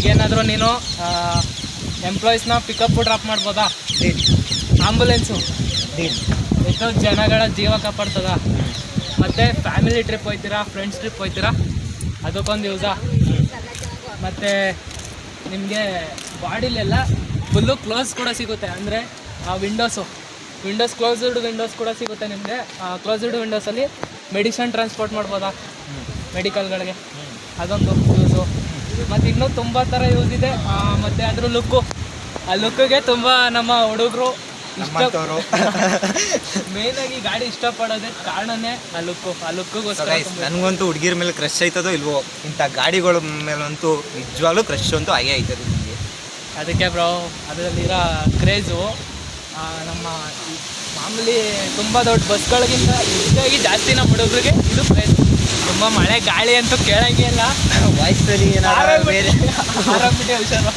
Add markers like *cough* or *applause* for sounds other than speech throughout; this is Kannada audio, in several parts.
ಈಗೇನಾದರೂ ನೀನು ಎಂಪ್ಲಾಯೀಸ್ನ ಪಿಕಪ್ ಡ್ರಾಪ್ ಮಾಡ್ಬೋದಾ? ಆಂಬುಲೆನ್ಸು ಎಷ್ಟೋ ಜನಗಳ ಜೀವ ಕಾಪಾಡ್ತದ? ಮತ್ತು ಫ್ಯಾಮಿಲಿ ಟ್ರಿಪ್ ಹೋಯ್ತೀರಾ ಫ್ರೆಂಡ್ಸ್ ಟ್ರಿಪ್ ಹೋಯ್ತೀರಾ? ಅದಕ್ಕೊಂದು ಯೂಸಾ ಮತ್ತು ನಿಮಗೆ ಬಾಡಿಲೆಲ್ಲ ಫುಲ್ಲು ಕ್ಲೋಸ್ ಕೂಡ ಸಿಗುತ್ತೆ. ಅಂದರೆ ಆ ವಿಂಡೋಸು ವಿಂಡೋಸ್ ಕ್ಲೋಸ್ಡ್ ವಿಂಡೋಸ್ ಕೂಡ ಸಿಗುತ್ತೆ ನಿಮಗೆ. ಕ್ಲೋಸ್ಡ್ ವಿಂಡೋಸಲ್ಲಿ ಮೆಡಿಸನ್ ಟ್ರಾನ್ಸ್ಪೋರ್ಟ್ ಮಾಡ್ಬೋದಾ? ಮೆಡಿಕಲ್ಗಳಿಗೆ ಅದೊಂದು ಯೂಸು ಮತ್ತು ಇನ್ನೂ ತುಂಬ ಥರ ಯೂಸ್ ಇದೆ. ಮತ್ತು ಅದ್ರ ಲುಕ್ಕು ಆ ಲುಕ್ಕಿಗೆ ತುಂಬ ನಮ್ಮ ಹುಡುಗರು ಇಷ್ಟ ನಮ್ಮಂಥವ್ರು. *laughs* ಮೇಯ್ನಾಗಿ ಗಾಡಿ ಇಷ್ಟಪಡೋದೇ ಕಾರಣನೇ ಆ ಲುಕ್ಕು ಆ ಲುಕ್ಕಿಗೋಸ್ಕರ ನನಗಂತೂ ಹುಡುಗಿರ ಮೇಲೆ ಕ್ರಶ್ ಆಯ್ತದೋ ಇಲ್ವೋ ಇಂಥ ಗಾಡಿಗಳ ಮೇಲಂತೂ ನಿಜವಾಗ್ಲೂ ಕ್ರಶ್ ಅಂತೂ ಹಾಗೆ ಆಯ್ತದೆ ನಿಮಗೆ. ಅದಕ್ಕೆ ಬ್ರೋ ಅದರಲ್ಲಿರೋ ಕ್ರೇಜು ನಮ್ಮ ಮಾಮೂಲಿ ತುಂಬ ದೊಡ್ಡ ಬಸ್ಗಳಿಗಿಂತ ಹೆಚ್ಚಾಗಿ ಜಾಸ್ತಿ ನಮ್ಮ ಹುಡುಗರಿಗೆ ಇದು ಕ್ರೇಜ್ ತುಂಬ ಮಳೆ ಗಾಳಿ ಅಂತೂ ಕೇಳಂಗೆ ಇಲ್ಲ. ವಾಯ್ಸಲ್ಲಿ ಏನಾದ್ರೂ ಬೇರೆ ಹುಷಾರು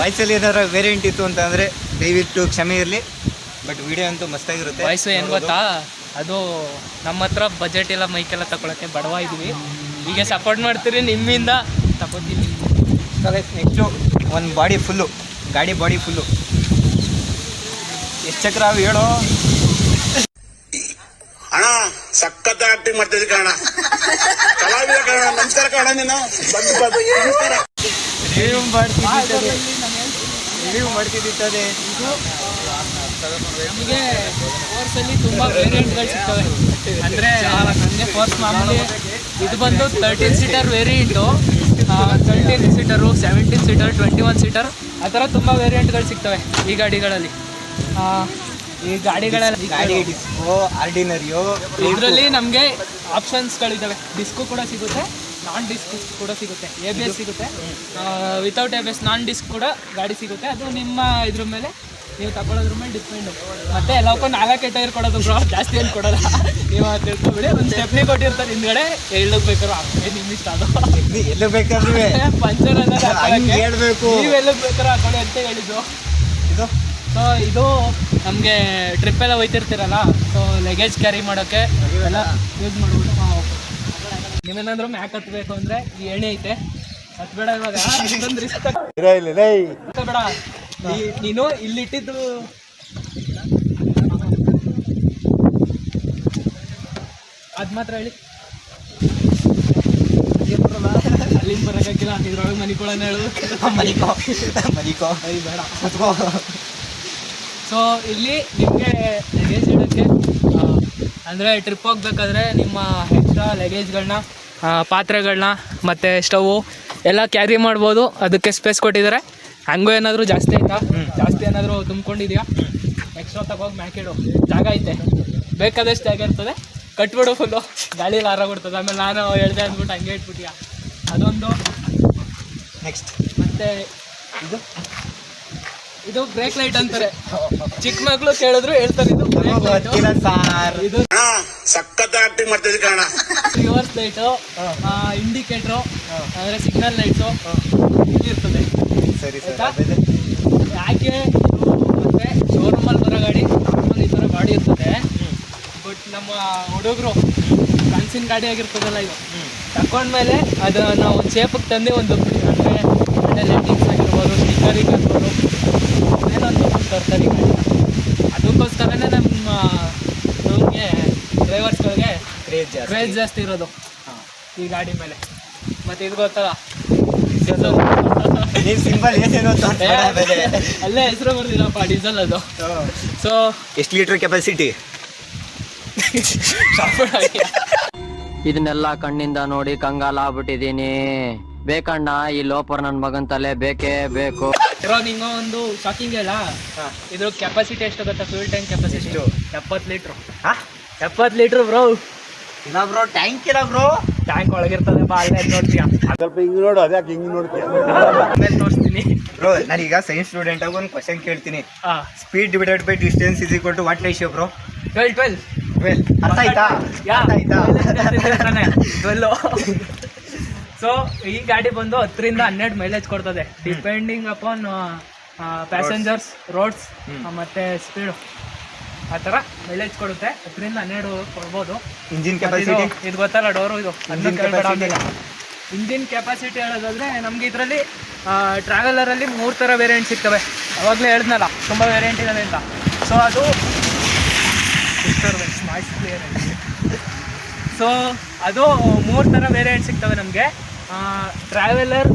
ವಾಯ್ಸಲ್ಲಿ ಏನಾದ್ರೂ ವೇರಿಯಂಟ್ ಇತ್ತು ಅಂತಂದರೆ ದಯವಿಟ್ಟು ಕ್ಷಮೆ ಇರಲಿ. ಬಟ್ ವಿಡಿಯೋ ಅಂತೂ ಮಸ್ತಾಗಿರುತ್ತೆ. ವಾಯ್ಸ್ ಏನು ಗೊತ್ತಾ? ಅದು ನಮ್ಮ ಹತ್ರ ಬಜೆಟ್ ಎಲ್ಲ ಮೈಕೆಲ್ಲ ತಗೊಳಕ್ಕೆ ಬಡವ ಇದೀವಿ. ಈಗ ಸಪೋರ್ಟ್ ಮಾಡ್ತೀರಿ ನಿಮ್ಮಿಂದ. ತಗೋತೀನಿ ನೆಕ್ಸ್ಟು ಒಂದು ಬಾಡಿ ಫುಲ್ಲು ಗಾಡಿ ಬಾಡಿ ಫುಲ್ಲು ಎಷ್ಟು ಚಕ್ರ ಅವು ಹೇಳೋ? ಅಣ್ಣ ಸಖತ್ ಆಕ್ಟಿಂಗ್ ಮಾಡ್ತಿದ್ದೆ ಕಣ ಕಲಾವಿದ ಕಣ ನಮಸ್ಕಾರ ಕಣ ನೀನು. ತುಂಬ ವೇರಿಯಂಟ್ಗಳು ಸಿಗ್ತವೆ. ಅಂದರೆ ಇದು ಬಂದು thirteen seater variant thirteen seater seventeen seater twenty one seater ಆ ಥರ ತುಂಬ ವೇರಿಯಂಟ್ಗಳು ಸಿಗ್ತವೆ ಈ ಗಾಡಿಗಳಲ್ಲಿ. ಈ ಗಾಡಿಗಳಲ್ಲಿ ಗಾಡಿ ಡಿಸ್ಕೋ ಆರ್ಡಿನರಿಯೋ ಇದರಲ್ಲಿ ನಮಗೆ ಆಪ್ಷನ್ಸ್ಗಳಿದ್ದಾವೆ ಡಿಸ್ಕು ಕೂಡ ಸಿಗುತ್ತೆ ನಾನ್ ಡಿಸ್ಕ್ ಕೂಡ ಸಿಗುತ್ತೆ. ಎ ಬಿ ಎಸ್ ಸಿಗುತ್ತೆ. Without A B S non disc ಕೂಡ ಗಾಡಿ ಸಿಗುತ್ತೆ. ಅದು ನಿಮ್ಮ ಇದ್ರ ಮೇಲೆ ನೀವು ತಗೊಳ್ಳೋದ್ರ ಮೇಲೆ ಡಿಪೆಂಡ್ ಮತ್ತೆ ಎಲ್ಲಕ್ಕೂ ನಾಲ್ಕೇ ಟೈರ್ ಕೊಡೋದು ಬ್ರೋ ಜಾಸ್ತಿ ಏನು ಕೊಡೋಲ್ಲ. ನೀವು ಅದು ತಿಳ್ಕೊಬಿಡಿ ಒಂದು ಸ್ಟೆಪ್ನಿ ಕೊಟ್ಟಿರ್ತಾರೆ ಹಿಂದ್ಗಡೆ ಎಳ್ಳಕ್ಕೆ ಬೇಕಾದ್ರು ಹಾಕ್ತೀವಿ ನಿಮ್ಮ ಇಷ್ಟ ಅದು. ಎಲ್ಲ ಬೇಕಾದ್ರೆ ಪಂಚರ್ ಹಂಗೆ ಹೇಳ್ಬೇಕು. ನೀವು ಎಲ್ಲ ಬೇಕಾದ್ರೂ ಹಾಕೊಳ್ಳಿ ಅಂತ ಹೇಳಿದ್ರು ಇದು ಸೊ ಇದು ನಮಗೆ ಟ್ರಿಪ್ ಎಲ್ಲ ಹೋಯ್ತಿರ್ತೀರಲ್ಲ ಸೊ ಲಗೇಜ್ ಕ್ಯಾರಿ ಮಾಡೋಕ್ಕೆ ಎಲ್ಲ ಯೂಸ್ ಮಾಡ್ಬೋದು ನೀವೇನಾದ್ರೂ ಮ್ಯಾಕ್ ಹತ್ಬೇಕು ಅಂದರೆ ಈ ಎಣ್ಣೆ ಐತೆ. ಹತ್ಬೇಡ ಇವಾಗ. ಇದೊಂದು ರಿಸ್ಕ್ ಬೇಡ ನೀನು ಇಲ್ಲಿಟ್ಟಿದ್ದು ಅದು ಮಾತ್ರ ಹೇಳಿ. ಅಲ್ಲಿಂದ ಬರೋಕ್ಕಾಗಿಲ್ಲ. ಇದ್ರೊಳಗೆ ಮನಿಕೊಳ್ಳೋಣ ಹೇಳು. ಮನಿಕೋ. ಮನಿಕೋ. ಬೇಡ. ಸೊ ಇಲ್ಲಿ ನಿಮಗೆ ಲಗೇಜ್ ಇಡೋಕ್ಕೆ ಅಂದರೆ ಟ್ರಿಪ್ ಹೋಗ್ಬೇಕಾದ್ರೆ ನಿಮ್ಮ ಎಕ್ಸ್ಟ್ರಾ ಲಗೇಜ್ಗಳನ್ನ ಪಾತ್ರೆಗಳನ್ನ ಮತ್ತು ಸ್ಟವು ಎಲ್ಲ ಕ್ಯಾರಿ ಮಾಡ್ಬೋದು. ಅದಕ್ಕೆ ಸ್ಪೇಸ್ ಕೊಟ್ಟಿದ್ದಾರೆ. ಹಂಗೂ ಏನಾದರೂ ಜಾಸ್ತಿ ಆಯ್ತಾ? ಜಾಸ್ತಿ ಏನಾದರೂ ತುಂಬ್ಕೊಂಡಿದ್ಯಾ ಎಕ್ಸ್ಟ್ರಾ ತಗೋಗಿ ಮ್ಯಾಕಿಡು ಜಾಗ ಐತೆ. ಬೇಕಾದಷ್ಟು ಜಾಗ ಇರ್ತದೆ. ಕಟ್ಬಿಡು ಫುಲ್ಲು ಗಾಳೀಲಿ ಹಾರಾಗ್ಬಿಡ್ತದೆ ಆಮೇಲೆ ನಾನು ಹೇಳ್ದೆ ಅಂದ್ಬಿಟ್ಟು ಹಂಗೆ ಇಟ್ಬಿಟ್ಟಿಯಾ? ಅದೊಂದು. ನೆಕ್ಸ್ಟ್ ಮತ್ತು ಇದು? ಇದು ಬ್ರೇಕ್ ಲೈಟ್ ಅಂತಾರೆ. ಚಿಕ್ಕ ಮಕ್ಳು ಕೇಳಿದ್ರು ಹೇಳ್ತಾರೆ ಇದು ಬ್ರೇಕ್ ಲೈಟ್ ಗೊತ್ತಿಲ್ಲ ಸಾರ್. ಇದು ಸಖತ್ ಆಕ್ಟಿಂಗ್ ಮಾಡ್ತಿದ್ದೆ ಕಣ ರಿವರ್ಸ್ ಲೈಟು ಇಂಡಿಕೇಟರ್ ಅಂದ್ರೆ ಸಿಗ್ನಲ್ ಲೈಟ್ಸ್ ಇರ್ತದೆ ಸರಿ ಸರ್ ಆಯ್ತಾ? ಯಾಕೆ? ಇದು ಮತ್ತೆ ಶೋರೂಮಲ್ಲಿ ಬರೋ ಗಾಡಿ ನಾರ್ಮಲ್ ಈ ತರ ಗಾಡಿ ಇರ್ತದೆ. ಬಟ್ ನಮ್ಮ ಹುಡುಗರು ಕನ್ಸಿನ ಗಾಡಿ ಆಗಿರ್ತದಲ್ಲ ಇದು. ತಕೊಂಡ್ಮೇಲೆ ಅದು ನಾವು ಒಂದು ಶೇಪಿಗೆ ತಂದೆ ಒಂದು ಅಂದ್ರೆ ಲೈಟಿಂಗ್ಸ್ ಆಗಿರ್ಬೋದು ಸ್ಟಿಕ್ಕರಿಂಗ್ ಆಗ್ಬೋದು ತರ್ತಾರೆ ಈ ಗಾಡಿನ ಅದಕ್ಕೋಸ್ಕರನೇ ನಮ್ಮ ನಮಗೆ ಡ್ರೈವರ್ಸ್ಗಳಿಗೆ ಕ್ರೇಜ್ ಜಾಸ್ತಿ. ಕ್ರೇಜ್ ಜಾಸ್ತಿ ಇರೋದು ಈ ಗಾಡಿ ಮೇಲೆ. ಮತ್ತೆ ಇದು ಗೊತ್ತಲ್ಲ? ಏನೇನು ಏ, ಅಲ್ಲೇ ಹೆಸರು ಬರ್ದಿಲ್ಲಪ್ಪ ಡೀಸೆಲ್ ಅದು. ಸೊ ಎಷ್ಟು ಲೀಟರ್ ಕೆಪಾಸಿಟಿ ಇದನ್ನೆಲ್ಲ ಕಣ್ಣಿಂದ ನೋಡಿ ಕಂಗಾಲ ಕಂಗಾಲಾಗ್ಬಿಟ್ಟಿದೀನಿ ಬೇಕಣ್ಣ ಈ ಲೋಪರ್ ನನ್ ಮಗನ್ ತಲೆ ಬೇಕೇ ಬೇಕು. ನಿಂಗ ಒಂದು ಶಾಕಿಂಗ್ ಅಲ್ಲ ಇದ್ರ ಕೆಪಾಸಿಟಿ ಎಷ್ಟು ಗೊತ್ತಾ? ಫ್ಯೂಲ್ ಟ್ಯಾಂಕ್ ಕೆಪಾಸಿಟಿ ಎಪ್ಪತ್ ಎಪ್ಪತ್ತು ಲೀಟ್ರು. ಹಾ? ಎಪ್ಪತ್ತು ಲೀಟ್ರ್ ಬ್ರೋ ಇಲ್ಲ ಬ್ರೋ ಟ್ಯಾಂಕ್ ಇಲ್ಲ ಬ್ರೋ ಟ್ಯಾಂಕ್ ಒಳಗಿರ್ತದೆ ಬಾ ಅಲ್ಲೇ ನೋಡ್ತೀಯ? ಸ್ವಲ್ಪ ಹಿಂಗ್ ನೋಡು ಅದ್ಯಾಕೆ ಹಿಂಗ್ ನೋಡ್ತೀಯ? ಆಮೇಲೆ ತೋರಿಸ್ತೀನಿ ಬ್ರೋ ನಾನೀಗ ಸೈನ್ಸ್ ಸ್ಟೂಡೆಂಟ್ ಆಗಿ ಒಂದು ಕ್ವಶನ್ ಕೇಳ್ತೀನಿ. ಹಾಂ. Speed divided by distance is equal to what ratio bro twelve twelve twelve ಅರ್ಥ ಆಯ್ತಾ ಅರ್ಥ ಆಯ್ತಾ ಟ್ವೆಲ್ಲು ಸೊ ಈ ಗಾಡಿ ಬಂದು ಹತ್ತರಿಂದ ಹನ್ನೆರಡು ಮೈಲೇಜ್ ಕೊಡ್ತದೆ. ಡಿಪೆಂಡಿಂಗ್ ಅಪಾನ್ ಪ್ಯಾಸೆಂಜರ್ಸ್ ರೋಡ್ಸ್ ಮತ್ತೆ ಸ್ಪೀಡು ಆ ಥರ ಮೈಲೇಜ್ ಕೊಡುತ್ತೆ. ಹತ್ತರಿಂದ ಹನ್ನೆರಡು ಕೊಡ್ಬೋದು. ಇಂಜಿನ್ ಕೆಪಾಸಿಟಿ ಇದು ಗೊತ್ತಲ್ಲ ಡೋರು ಇದು. ಇಂಜಿನ್ ಕೆಪಾಸಿಟಿ ಹೇಳೋದಾದ್ರೆ ನಮ್ಗೆ ಇದರಲ್ಲಿ ಟ್ರಾವೆಲರಲ್ಲಿ ಮೂರು ಥರ ವೇರಿಯಂಟ್ ಸಿಗ್ತವೆ. ಅವಾಗಲೇ ಹೇಳಿದ್ನಲ್ಲ ತುಂಬ ವೇರಿಯಂಟ್ ಇದೆ ಅಂತ. ಸೊ ಅದು ಡಿಸ್ಟರ್ಬೆನ್ಸ್ ಕ್ಲಿಯರ್ ಕ್ಲಿಯರೆನ್ಸ್ ಸೊ ಅದು ಮೂರು ಥರ ವೇರಿಯಂಟ್ ಸಿಗ್ತವೆ ನಮಗೆ. Traveller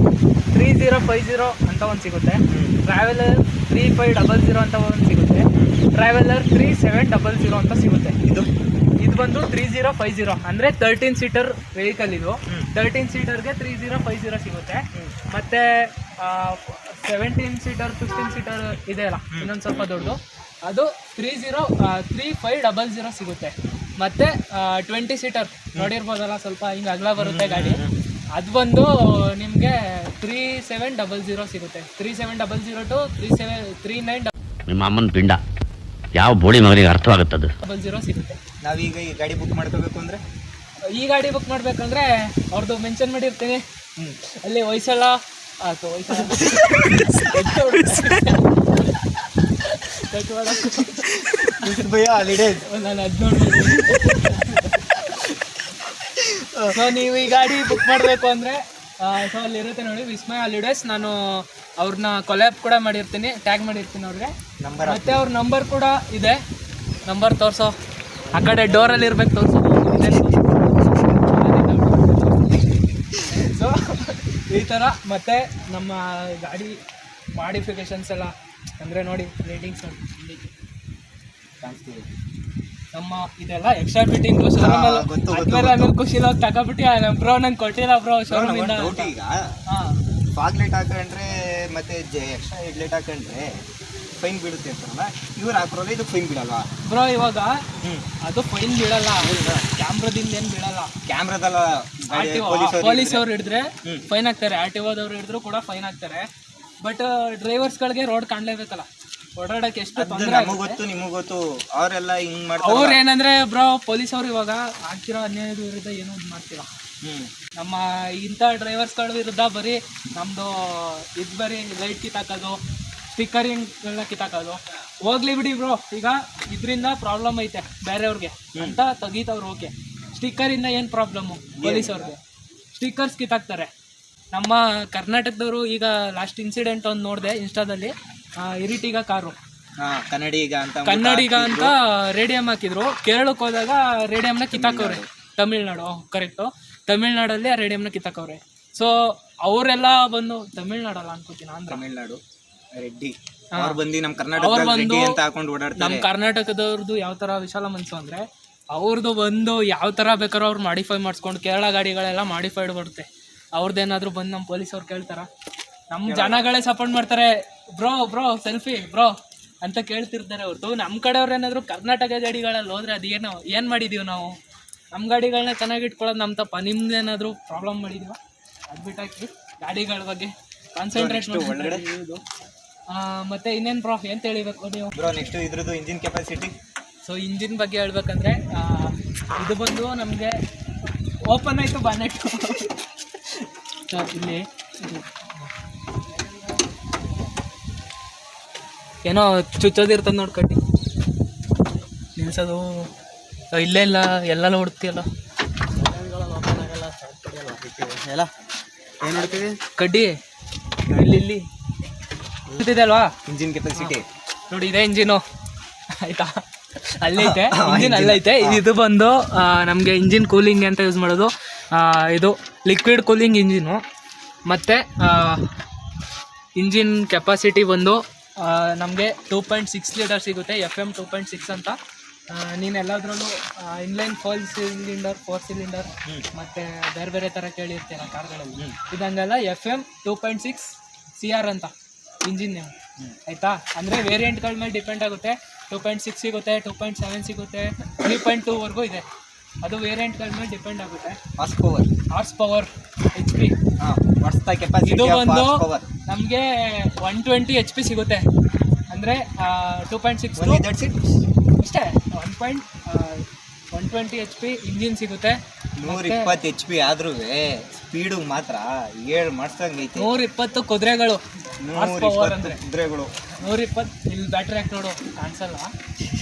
three zero five zero ಅಂತ ಒಂದು ಸಿಗುತ್ತೆ. Traveller three five double zero ಅಂತ ಒಂದು ಸಿಗುತ್ತೆ. Traveller three seven double zero ಅಂತ ಸಿಗುತ್ತೆ. ಇದು ಇದು ಬಂದು ತ್ರೀ ಜೀರೋ ಫೈವ್ ಜೀರೋ ಅಂದರೆ ತರ್ಟೀನ್ ಸೀಟರ್ ವೆಹಿಕಲ್ ಇದು. ತರ್ಟೀನ್ ಸೀಟರ್ಗೆ ತ್ರೀ ಜೀರೋ ಫೈವ್ ಜೀರೋ ಸಿಗುತ್ತೆ. ಮತ್ತು ಸೆವೆಂಟೀನ್ ಸೀಟರ್ ಫಿಫ್ಟೀನ್ ಸೀಟರ್ ಇದೆ ಅಲ್ಲ ಇನ್ನೊಂದು ಸ್ವಲ್ಪ ದೊಡ್ಡದು ಅದು three zero three five double zero ಸಿಗುತ್ತೆ. ಮತ್ತು ಟ್ವೆಂಟಿ ಸೀಟರ್ ನೋಡಿರ್ಬೋದಲ್ಲ ಸ್ವಲ್ಪ ಹಿಂಗೆ ಅಗಲ ಬರುತ್ತೆ ಗಾಡಿ. ಅದು ಬಂದು ನಿಮಗೆ ತ್ರೀ ಸೆವೆನ್ ಡಬಲ್ ಜೀರೋ ಸಿಗುತ್ತೆ. Three seven double zero two three seven three nine ನಿಮ್ಮ ಅಮ್ಮನ ಪಿಂಡ. ಯಾವ ಬೋಡಿ ಮಗನಿಗೆ ಅರ್ಥವಾಗುತ್ತದು ಡಬಲ್ ಜೀರೋ ಸಿಗುತ್ತೆ. ನಾವೀಗ ಈ ಗಾಡಿ ಬುಕ್ ಮಾಡ್ಕೋಬೇಕು ಅಂದರೆ? ಈ ಗಾಡಿ ಬುಕ್ ಮಾಡಬೇಕಂದ್ರೆ ಅವ್ರದ್ದು ಮೆನ್ಷನ್ ಮಾಡಿರ್ತೀನಿ. ಅಲ್ಲಿ ಹೊಯ್ಸಳ ಆಯಿತು ಹೊಯ್ಸಳ. *laughs* ಭಯ ಹಾಲಿಡೇಸ್ ನಾನು ಸೊ ನೀವು ಈ ಗಾಡಿ ಬುಕ್ ಮಾಡಬೇಕು ಅಂದರೆ ಸೊ ಅಲ್ಲಿರುತ್ತೆ ನೋಡಿ ವಿಸ್ಮಯ ಹಾಲಿಡೇಸ್ ನಾನು ಅವ್ರನ್ನ ಕೊಲ್ಯಾಬ್ ಕೂಡ ಮಾಡಿರ್ತೀನಿ ಟ್ಯಾಗ್ ಮಾಡಿರ್ತೀನಿ ಅವ್ರಿಗೆ. ನಂಬರ್ ಮತ್ತೆ ಅವ್ರ ನಂಬರ್ ಕೂಡ ಇದೆ. ನಂಬರ್ ತೋರಿಸೋ. ಆ ಕಡೆ ಡೋರಲ್ಲಿ ಇರ್ಬೇಕು ತೋರಿಸೋ. ಸೊ ಈ ಥರ ಮತ್ತೆ ನಮ್ಮ ಗಾಡಿ ಮಾಡಿಫಿಕೇಶನ್ಸ್ ಎಲ್ಲ. ಅಂದರೆ ನೋಡಿ ರೇಟಿಂಗ್ಸ್ ನಮ್ಮ ಇದೆಲ್ಲ ಎಕ್ಸ್ಟ್ರಾ ಫಿಟ್ಟಿಂಗ್ ಶೋರೂಮ್ ಖುಷಿಲ ತಗೊಬಿಟ್ಟು ನಮ್ಮ ಬ್ರೋ ನಂಗೆ ಕೊಟ್ಟಿಲ್ಲ ಬ್ರೋ ಶೋರೂಮ್ ಇಂದ ಈಗ ಹಾಂ. ಫಾಗ್ ಲೈಟ್ ಹಾಕೊಂಡ್ರೆ ಮತ್ತೆ ಎಕ್ಸ್ಟ್ರಾ ಹೆಡ್ ಲೈಟ್ ಹಾಕೊಂಡ್ರೆ ಫೈನ್ ಬೀಳುತ್ತೆ ಅಂತಾರಲ್ಲ? ಇವ್ರು ಹಾಕೋಲ್ಲ ಇದು ಫೈನ್ ಬೀಳಲ್ವಾ? ಬ್ರೋ ಇವಾಗ ಅದು ಫೈನ್ ಬೀಳಲ್ಲ. ಕ್ಯಾಮ್ರಾದಿಂದ ಏನು ಬೀಳಲ್ಲ. ಕ್ಯಾಮ್ರಾದಲ್ಲ ಪೊಲೀಸ್ ಅವ್ರು ಹಿಡಿದ್ರೆ? ಫೈನ್ ಹಾಕ್ತಾರೆ ಆರ್ ಟಿ ಓದವ್ರು ಹಿಡಿದ್ರು ಕೂಡ ಫೈನ್ ಹಾಕ್ತಾರೆ ಬಟ್ ಡ್ರೈವರ್ಸ್ಗಳಿಗೆ ರೋಡ್ ಕಾಣಲೇಬೇಕಲ್ಲ. ಓಡಾಡಕ್ಕೆ ಎಷ್ಟು ತೊಂದರೆ ನಮಗ್ ಗೊತ್ತು ನಿಮಗ್ ಗೊತ್ತು. ಅವರೆಲ್ಲ ಹಿಂಗ್ ಮಾಡ್ತಾರೆ ಅವ್ರು ಏನಂದ್ರೆ ಬ್ರೋ ಪೊಲೀಸ್ ಅವ್ರು ಇವಾಗ ಹಾಕಿರೋ ಅನ್ಯಾಯದ ವಿರುದ್ಧ ಏನೋ ಒಂದು ಮಾಡ್ತಿಲ್ಲ ಹ್ಮ್. ನಮ್ಮ ಇಂಥ ಡ್ರೈವರ್ಸ್ಗಳ ವಿರುದ್ಧ ಬರೀ ನಮ್ಮದು ಇದು ಬರೀ ಲೈಟ್ ಕಿತ್ತಾಕೋದು ಸ್ಟಿಕ್ಕರಿಂಗ್ಗಳನ್ನ ಕಿತ್ತಾಕೋದು. ಹೋಗ್ಲಿ ಬಿಡಿ ಬ್ರೋ ಈಗ ಇದರಿಂದ ಪ್ರಾಬ್ಲಮ್ ಐತೆ ಬೇರೆಯವ್ರಿಗೆ. ಅಂತ ತೆಗೀತವ್ರು ಓಕೆ ಸ್ಟಿಕ್ಕರಿಂದ ಏನು ಪ್ರಾಬ್ಲಮ್ಮು ಪೊಲೀಸ್ ಅವ್ರಿಗೆ. ಸ್ಟಿಕ್ಕರ್ಸ್ ಕಿತ್ತಾಕ್ತಾರೆ. ನಮ್ಮ ಕರ್ನಾಟಕದವರು ಈಗ ಲಾಸ್ಟ್ ಇನ್ಸಿಡೆಂಟ್ ಒಂದು ನೋಡಿದೆ ಇನ್ಸ್ಟಾದಲ್ಲಿ ಇರಿಟಿಗ ಕಾರು. ಕನ್ನಡಿಗ ಅಂತ ಕನ್ನಡಿಗ ಅಂತ ರೇಡಿಯಂ ಹಾಕಿದ್ರು. ಕೇರಳಕ್ಕೆ ಹೋದಾಗ ರೇಡಿಯಂನ ಕಿತ್ತಾಕವ್ರೆ. ತಮಿಳ್ನಾಡು ಕರೆಕ್ಟು ತಮಿಳ್ನಾಡಲ್ಲಿ ಆ ರೇಡಿಯಂನ ಕಿತ್ತಾಕವ್ರೆ. ಸೊ ಅವರೆಲ್ಲ ಬಂದು ತಮಿಳ್ನಾಡಲ್ಲ ಅನ್ಕೋತೀನಿ ಅಂದ್ರೆ ತಮಿಳ್ನಾಡು ರೆಡ್ಡಿ. ಅವ್ರು ಬಂದು ನಮ್ಮ ಹಾಕೊಂಡು ನಮ್ಮ ಕರ್ನಾಟಕದವ್ರದ್ದು ಯಾವ ಥರ ವಿಶಾಲ ಮನಸ್ಸು ಅಂದರೆ ಅವ್ರದ್ದು ಬಂದು ಯಾವ ಥರ ಬೇಕಾದ್ರೂ ಅವ್ರು ಮಾಡಿಫೈ ಮಾಡಿಸ್ಕೊಂಡು ಕೇರಳ ಗಾಡಿಗಳೆಲ್ಲ ಮಾಡಿಫೈಡ್ ಬರುತ್ತೆ. ಅವ್ರದ್ದೇನಾದ್ರೂ ಬಂದು ನಮ್ಮ ಪೊಲೀಸ್ ಅವ್ರು ಕೇಳ್ತಾರ ನಮ್ಮ ಜನಗಳೇ ಸಪೋರ್ಟ್ ಮಾಡ್ತಾರೆ. ಬ್ರೋ ಬ್ರೋ ಸೆಲ್ಫಿ ಬ್ರೋ ಅಂತ ಕೇಳ್ತಿರ್ತಾರೆ ಹೊರತು. ನಮ್ಮ ಕಡೆಯವ್ರು ಏನಾದರೂ ಕರ್ನಾಟಕ ಗಾಡಿಗಳಲ್ಲಿ ಹೋದ್ರೆ ಅದೇನು ಏನು ಮಾಡಿದೀವಿ ನಾವು? ನಮ್ಮ ಗಾಡಿಗಳನ್ನ ಚೆನ್ನಾಗಿ ಇಟ್ಕೊಳ್ಳೋದು ನಮ್ಮ ತಪ್ಪ. ನಿಮ್ದೇನಾದರೂ ಪ್ರಾಬ್ಲಮ್ ಮಾಡಿದೀವ ಅದು ಬಿಟ್ಟಾಕಿ. ಗಾಡಿಗಳ ಬಗ್ಗೆ ಕಾನ್ಸಂಟ್ರೇಟ್ ಒಳಗಡೆ? ಮತ್ತೆ ಇನ್ನೇನು ಬ್ರೋ? ಏನು ತಿಳಿಬೇಕು ನೀವು? ಬ್ರೋ ನೆಕ್ಸ್ಟ್ ಇದ್ರದ್ದು ಇಂಜಿನ್ ಕೆಪಾಸಿಟಿ ಸೊ ಇಂಜಿನ್ ಬಗ್ಗೆ ಹೇಳ್ಬೇಕಂದ್ರೆ ಇದು ಬಂದು ನಮಗೆ ಓಪನ್ ಆಯಿತು ಬಾನೆಟ್ ಇಲ್ಲಿ. ಏನೋ ಚುಚ್ಚೋದಿರ್ತದೆ ನೋಡಿ ಕಟ್ಟಿ. ನಿಲ್ಸೋದು. ಇಲ್ಲೇ ಇಲ್ಲ ಎಲ್ಲ ಹುಡುಕ್ತಿಯಲ್ಲ ಎಲ್ಲ? ಏನು ನೋಡ್ತೀವಿ? ಕಡ್ಡಿ. ಇಲ್ಲಿ ಇಲ್ಲಿ. ಇದೆ ಅಲ್ವಾ? ಇಂಜಿನ್ ಕೆಪಾಸಿಟಿ ನೋಡಿ ಇದೇ ಇಂಜಿನು. ಆಯ್ತಾ? ಅಲ್ಲೈತೆ ಇಂಜಿನ್ ಅಲ್ಲೈತೆ ಇದು ಬಂದು ನಮಗೆ ಇಂಜಿನ್ ಕೂಲಿಂಗ್ ಅಂತ ಯೂಸ್ ಮಾಡೋದು. ಇದು ಲಿಕ್ವಿಡ್ ಕೂಲಿಂಗ್ ಇಂಜಿನು ಮತ್ತು ಇಂಜಿನ್ ಕೆಪಾಸಿಟಿ ಬಂದು ನಮಗೆ ಟೂ ಪಾಯಿಂಟ್ ಸಿಕ್ಸ್ ಲೀಟರ್ ಸಿಗುತ್ತೆ F M two point six ಅಂತ. ನೀನು ಎಲ್ಲದರಲ್ಲೂ inline four cylinder four cylinder ಮತ್ತು ಬೇರೆ ಬೇರೆ ಥರ ಕೇಳಿರ್ತೀನ ಕಾರ್ಗಳಲ್ಲಿ. ಇದಂಗೆಲ್ಲ F M two point six C R ಅಂತ ಇಂಜಿನ್ ನೇಮ್ ಆಯಿತಾ? ಅಂದರೆ ವೇರಿಯಂಟ್ಗಳ ಮೇಲೆ ಡಿಪೆಂಡ್ ಆಗುತ್ತೆ. ಟೂ ಪಾಯಿಂಟ್ ಸಿಕ್ಸ್ ಸಿಗುತ್ತೆ ಟೂ ಪಾಯಿಂಟ್ ಸೆವೆನ್ ಸಿಗುತ್ತೆ ತ್ರೀ ಪಾಯಿಂಟ್ ಟೂವರೆಗೂ ಇದೆ. ಅದು ವೇರಿಯಂಟ್ಗಳ ಮೇಲೆ ಡಿಪೆಂಡ್ ಆಗುತ್ತೆ. Horse power horse power H P ಹಾಂ ಕೆಪಾಸಿಟಿ ಇದು ಬಂದು ನಮಗೆ ಒನ್ ಟ್ವೆಂಟಿ ಎಚ್ ಪಿ ಸಿಗುತ್ತೆ. ಅಂದರೆ ಟೂ ಪಾಯಿಂಟ್ ಸಿಕ್ಸ್ ಇಟ್ ಅಷ್ಟೇ one point one twenty H P engine ಸಿಗುತ್ತೆ. ನೂರ ಇಪ್ಪತ್ತು ಎಚ್ ಪಿ ಆದ್ರೂ ಸ್ಪೀಡು ಮಾತ್ರ ಏಳು ಮಾಡ್ಸಂಗೈತೆ ನೂರ ಇಪ್ಪತ್ತು ಕುದುರೆಗಳು. ನೂರ ಇಪ್ಪತ್ತು ಕುದುರೆಗಳು. ನೂರ ಇಪ್ಪತ್ತು ಇಲ್ಲಿ ಬ್ಯಾಟ್ರಿ ಹಾಕಿ ನೋಡು ಕಾಣಿಸಲ್ಲ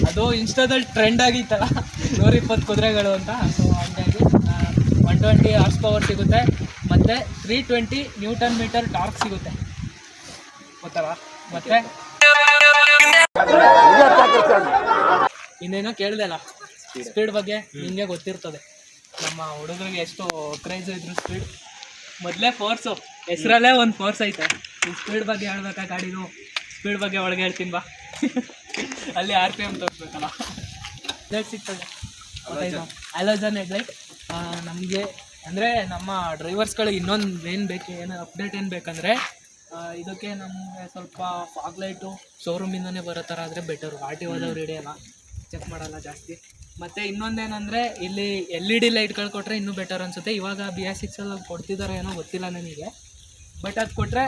ಅದು ಇನ್ಸ್ಟಾದಲ್ಲಿ ಟ್ರೆಂಡ್ ಆಗಿತ್ತಲ್ಲ. ನೂರ ಇಪ್ಪತ್ತು ಕುದುರೆಗಳು ಅಂತ. ಸೊ ಹಂಗಾಗಿ ಒನ್ ಟ್ವೆಂಟಿ ಹಾರ್ಸ್ ಪವರ್ ಸಿಗುತ್ತೆ. ಮತ್ತು ಮತ್ತೆ three twenty newton metre torque ಸಿಗುತ್ತೆ. ಗೊತ್ತಲ್ಲ? ಮತ್ತೆ ಇನ್ನೇನೋ ಕೇಳ್ದಲ್ಲ ಸ್ಪೀಡ್ ಬಗ್ಗೆ ನಿಮಗೆ ಗೊತ್ತಿರ್ತದೆ. ನಮ್ಮ ಹುಡುಗರಿಗೆ ಎಷ್ಟು ಕ್ರೇಜ್ ಇದ್ರು ಸ್ಪೀಡ್ ಮೊದಲೇ ಫೋರ್ಸು ಹೆಸರಲ್ಲೇ ಒಂದು ಫೋರ್ಸ್ ಐತೆ. ಈ ಸ್ಪೀಡ್ ಬಗ್ಗೆ ಹೇಳ್ಬೇಕಾ ಗಾಡಿದು ಸ್ಪೀಡ್ ಬಗ್ಗೆ ಒಳಗೆ ಹೇಳ್ತೀನಿ ಬಾ. ಅಲ್ಲಿ ಆರ್ ಪಿ ಎಂ ತೋರಿಸ್ಬೇಕಲ್ಲ. ಹೆಡ್ಲೈಟ್ ಸಿಗ್ತದೆ. ಅಲೋಜನ್ ಹೆಡ್ಲೈಟ್ ನಮಗೆ ಅಂದರೆ ನಮ್ಮ ಡ್ರೈವರ್ಸ್ಗಳಿಗೆ ಇನ್ನೊಂದು ಏನು ಬೇಕು ಏನು ಅಪ್ಡೇಟ್ ಏನು ಬೇಕಂದರೆ ಇದಕ್ಕೆ ನಮಗೆ ಸ್ವಲ್ಪ ಫಾಗ್ ಲೈಟು ಶೋರೂಮಿಂದನೇ ಬರೋ ಥರ ಆದರೆ ಬೆಟರು ಆರ್ ಟಿ ಓದವ್ರು ಹಿಡಿಯಲ್ಲ. ಚೆಕ್ ಮಾಡಲ್ಲ ಜಾಸ್ತಿ. ಮತ್ತು ಇನ್ನೊಂದೇನೆಂದರೆ ಇಲ್ಲಿ ಎಲ್ ಇ ಡಿ ಲೈಟ್ಗಳು ಕೊಟ್ಟರೆ ಇನ್ನೂ ಬೆಟರ್ ಅನಿಸುತ್ತೆ. ಇವಾಗ ಬಿ ಎಸ್ ಸಿಕ್ಸಲ್ಲಿ ಕೊಡ್ತಿದ್ದಾರೋ ಏನೋ ಗೊತ್ತಿಲ್ಲ ನನಗೆ. ಬಟ್ ಅದು ಕೊಟ್ಟರೆ